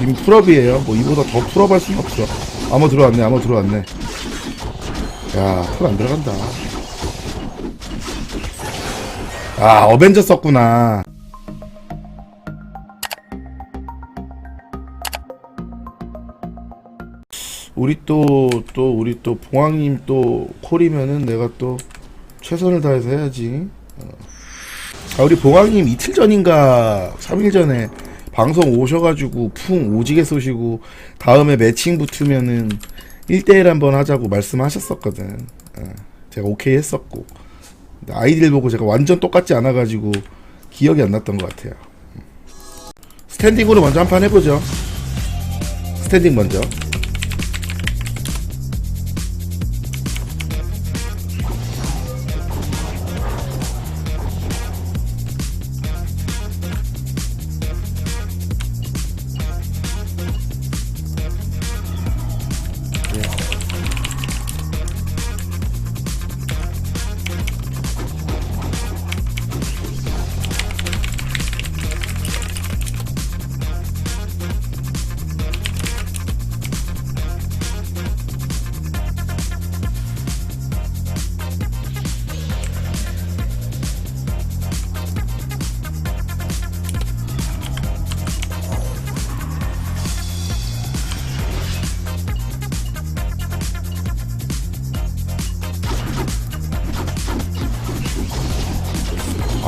이미 풀업이에요. 뭐 이보다 더 풀업할 수는 없어. 암호 들어왔네, 암호 들어왔네. 야, 풀 안 들어간다. 아, 어벤져 썼구나. 우리 또, 또, 우리 또, 봉황님 또, 콜이면은 내가 또, 최선을 다해서 해야지. 어. 아, 우리 봉황님 이틀 전인가, 3일 전에, 방송 오셔가지고, 풍 오지게 쏘시고, 다음에 매칭 붙으면은, 1대1 한번 하자고 말씀하셨었거든. 어. 제가 오케이 했었고. 아이디를 보고 제가 완전 똑같지 않아가지고, 기억이 안 났던 것 같아요. 음. 스탠딩으로 먼저 한 판 해보죠. 스탠딩 먼저.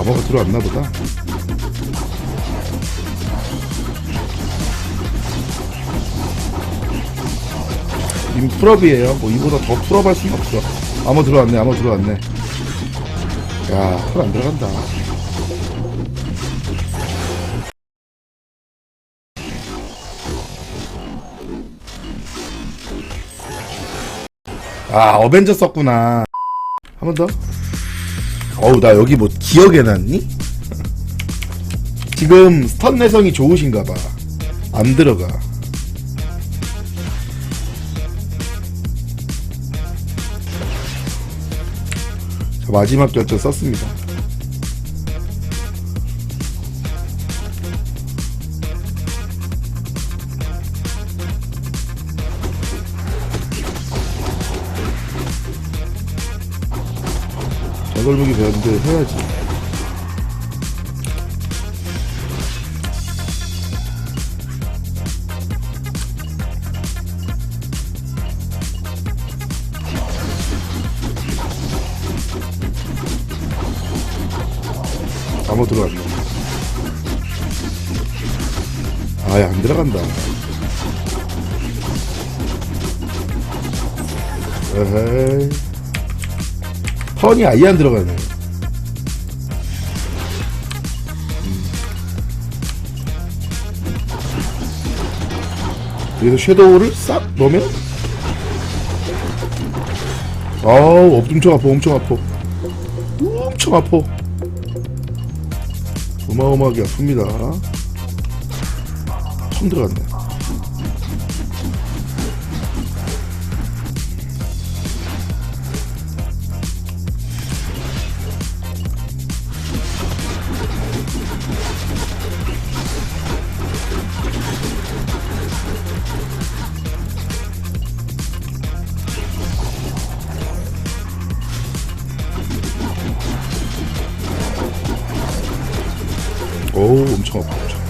아버가 들어왔나 보다. 이미 풀업이에요. 뭐 이보다 더 풀업할 수는 없어. 아무 들어왔네, 아무 들어왔네. 야, 풀 안 들어간다. 아, 어벤져 썼구나. 한 번 더. 어우, 나 여기 뭐 기억에 났니? 지금 스턴 내성이 좋으신가 봐. 안 들어가. 자, 마지막 결정 썼습니다. 저걸목이 배웠는데 해야지. 아무 들어갔네. 아예 안 들어간다. 에헤이. 턴이 아예 안 들어가네. 여기서 섀도우를 싹 넣으면? 아우 엄청 아파 엄청 아파. 엄청 아파. 어마어마하게 아픕니다. 처음 들어갔네 청 아파 엄청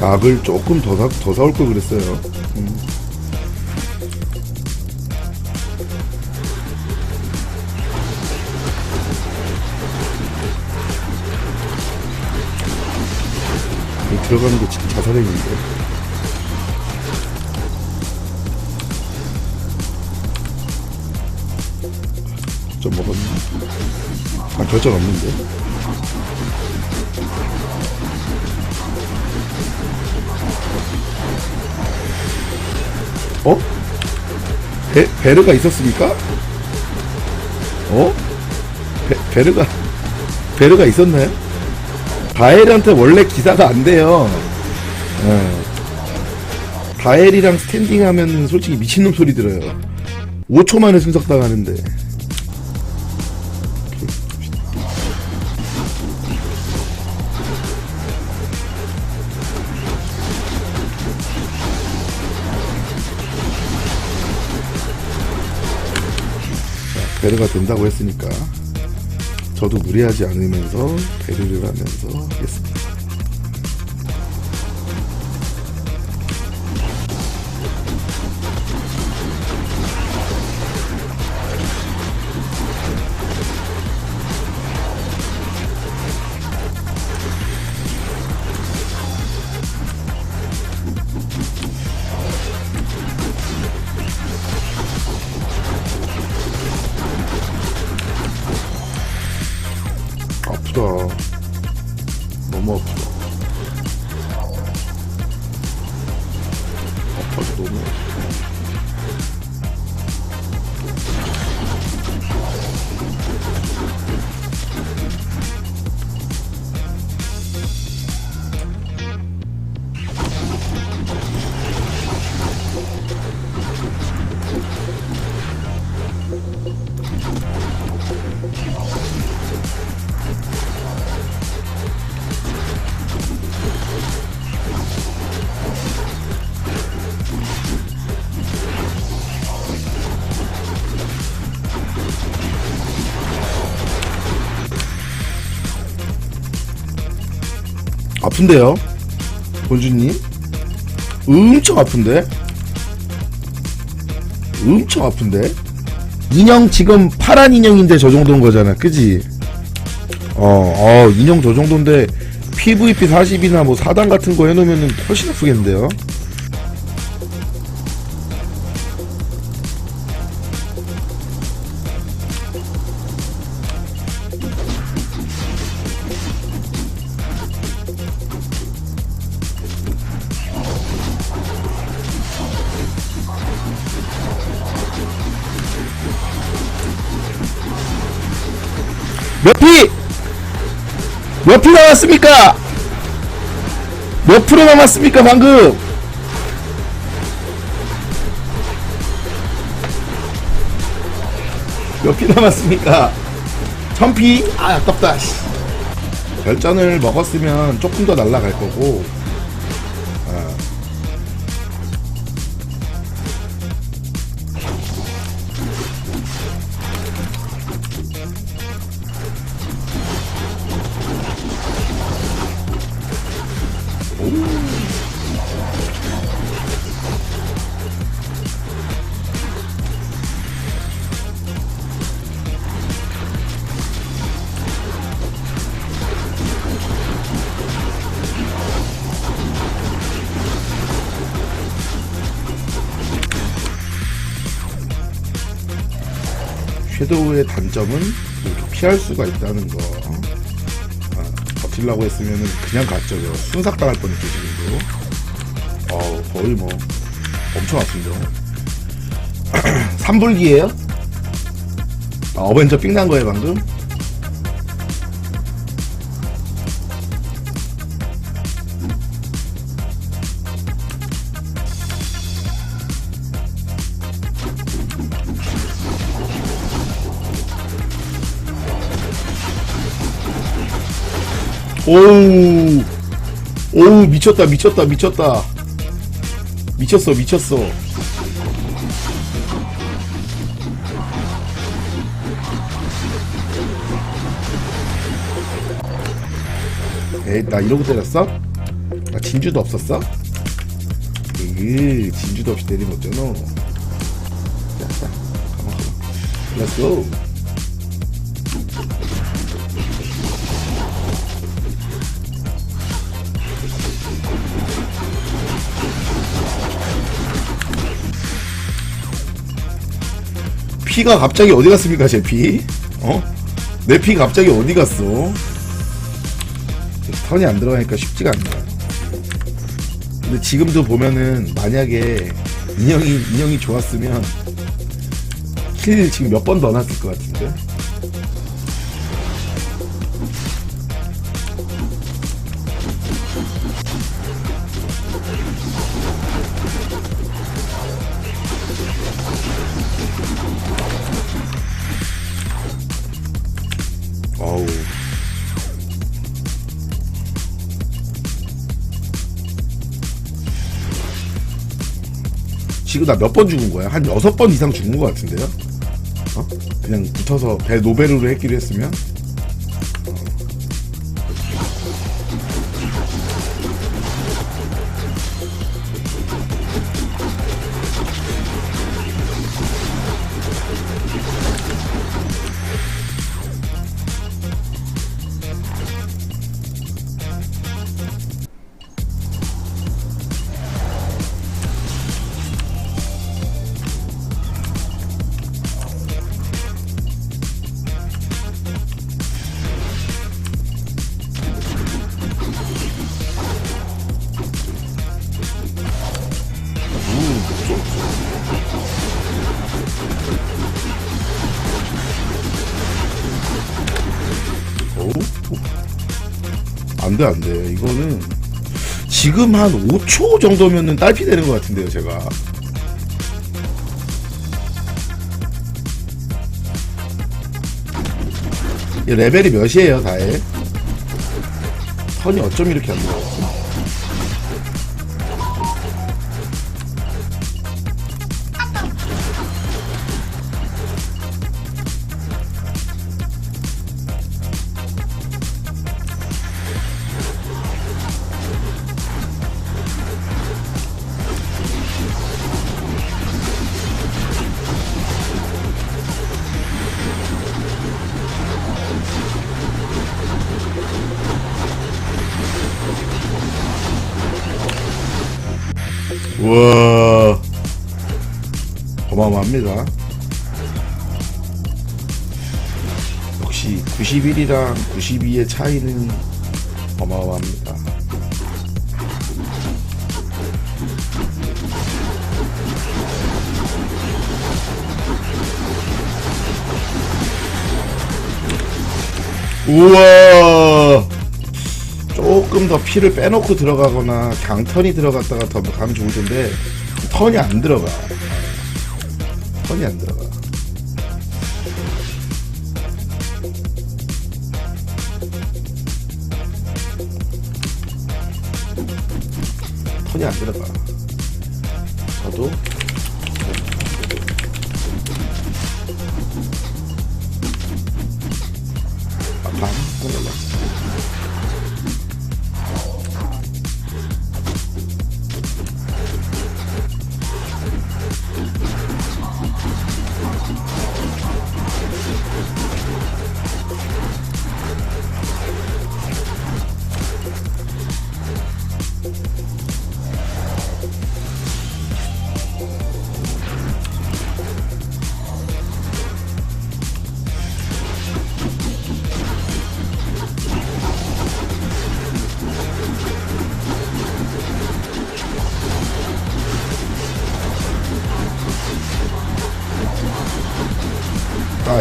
약을 조금 더, 사, 더 사올 걸 그랬어요. 음. 들어가는 게 진짜 자살행위인데 좀 먹었네. 아, 결정 없는데. 어? 베, 베르가 있었습니까? 어? 베, 베르가, 베르가 있었나요? 바엘한테 원래 기사가 안 돼요. 예. 바엘이랑 스탠딩 하면 솔직히 미친놈 소리 들어요. 5초 만에 순삭 당하는데. 배려가 된다고 했으니까 저도 무리하지 않으면서 배려를 하면서 하겠습니다. 아픈데요? 본주님? 엄청 아픈데? 엄청 아픈데? 인형 지금 파란 인형인데 저 정도인 거잖아 그지? 어, 어 인형 저 정도인데 PVP 40이나 뭐 4단 같은 거 해놓으면 훨씬 아프겠는데요? 남았습니까? 몇 프로 남았습니까 방금? 몇 피 남았습니까? 천피? 아 아깝다 씨. 별전을 먹었으면 조금 더 날라갈 거고 섀도우의 단점은 피할 수가 있다는 거. 아, 버틸라고 했으면 그냥 갔죠. 순삭 당할 뻔했죠, 지금도. 어우, 거의 뭐, 엄청 아픈데요. 3불기에요? 아, 어벤져 삥난 거예요, 방금? 오우. 오우 미쳤다 미쳤다 미쳤다. 미쳤어 미쳤어. 에이 나 이러고 때렸어? 나 진주도 없었어? 으 진주도 없이 때리면 어쩌노 자자 가만 가만 렛츠고 피가 갑자기 어디 갔습니까, 제 피? 어? 내 피 갑자기 어디 갔어? 턴이 안 들어가니까 쉽지가 않네. 근데 지금도 보면은 만약에 인형이 인형이 좋았으면 킬 지금 몇 번 더 났을 것 같은데. 지금 나 몇 번 죽은 거야? 한 여섯 번 이상 죽은 것 같은데요? 어? 그냥 붙어서 배 노베르로 했기로 했으면? 안 돼, 안 돼. 이거는 지금 한 5초 정도면은 딸피 되는 것 같은데요, 제가. 이 레벨이 몇이에요, 다해? 턴이 어쩜 이렇게 안 들어갔지? 어마어마합니다. 역시 91이랑 92의 차이는 어마어마합니다. 우와! 조금 더 피를 빼놓고 들어가거나 강턴이 들어갔다가 더 가면 좋을 텐데 턴이 안 들어가. 턴이 안 들어가. 턴이 안 들어가.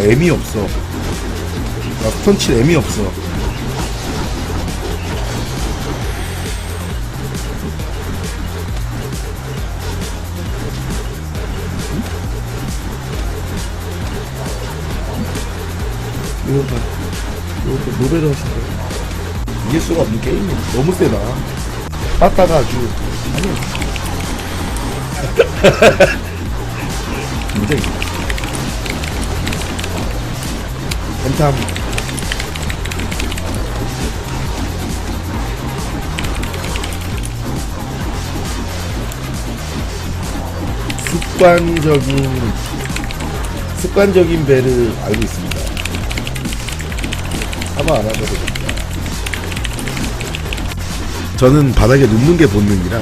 M이 없어. 나 스턴칠 M이 없어. 이거 봐. 이거 봐 노벨을 하신 거야 이길 수가 없는 게임이 너무 세다. 빠따가 아주. 아니 굉장히 벤탐 습관적인 습관적인 배를 알고 있습니다. 사과 안 하셔도 됩니다. 저는 바닥에 눕는 게 본능이라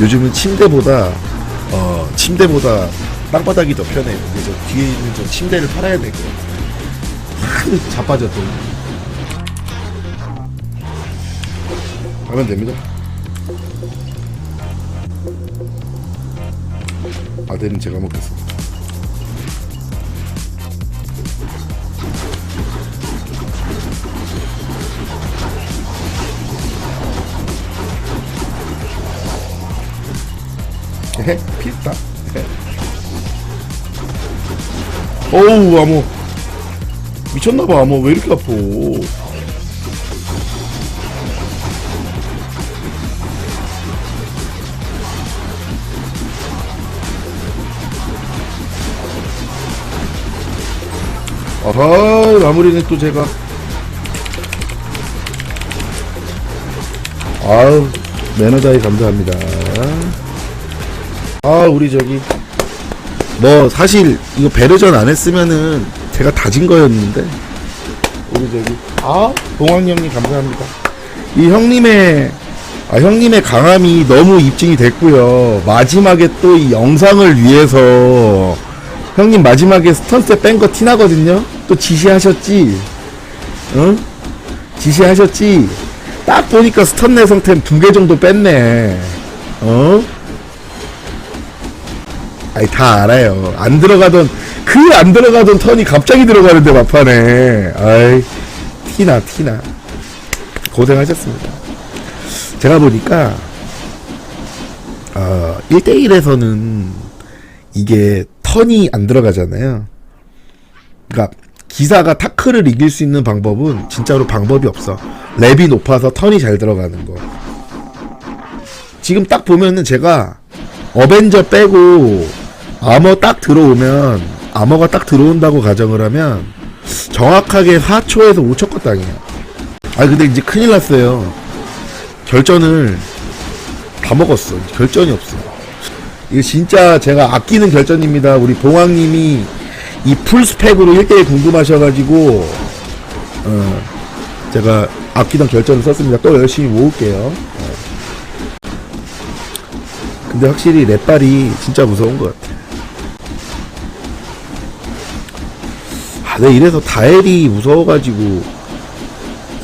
요즘은 침대보다 어 침대보다 땅바닥이 더 편해요. 그래서 뒤에 있는 저 침대를 팔아야 되고 하 도 자빠졌더니 하면 됩니다. 아들은 제가 먹겠습니다. 헤, 피했다. 헤. 어우 암호 미쳤나봐. 암호 왜 이렇게 아파? 아하 마무리는 또 제가. 아우 매너다이 감사합니다. 아 우리 저기 뭐 사실 이거 베르전 안 했으면은 제가 다진 거였는데. 우리 저기 아 봉황 형님 감사합니다. 이 형님의 아 형님의 강함이 너무 입증이 됐고요. 마지막에 또 이 영상을 위해서 형님 마지막에 스턴스 뺀거 티나거든요. 또 지시하셨지? 응? 지시하셨지? 딱 보니까 스턴 내성템 두 개 정도 뺐네. 어? 아니 다 알아요. 안 들어가던 그 안 들어가던 턴이 갑자기 들어가는데 막판에 아이 티나 티나 고생하셨습니다. 제가 보니까 어 1대1에서는 이게 턴이 안 들어가잖아요. 그러니까 기사가 타크를 이길 수 있는 방법은 진짜로 방법이 없어. 랩이 높아서 턴이 잘 들어가는 거. 지금 딱 보면은 제가 어벤져 빼고 아머 딱 들어오면 아머가 딱 들어온다고 가정을 하면 정확하게 4초에서 5초 것 땅이에요. 아 근데 이제 큰일 났어요. 결전을 다 먹었어. 결전이 없어. 이거 진짜 제가 아끼는 결전입니다. 우리 봉황님이 이 풀스펙으로 1대1 궁금하셔가지고 어, 제가 아끼던 결전을 썼습니다. 또 열심히 모을게요. 어. 근데 확실히 랩발이 진짜 무서운 것 같아. 아, 내가 이래서 다엘이 무서워가지고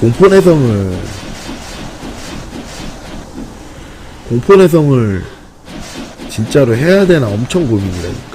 공포 내성을 공포 내성을 진짜로 해야 되나 엄청 고민이라니까.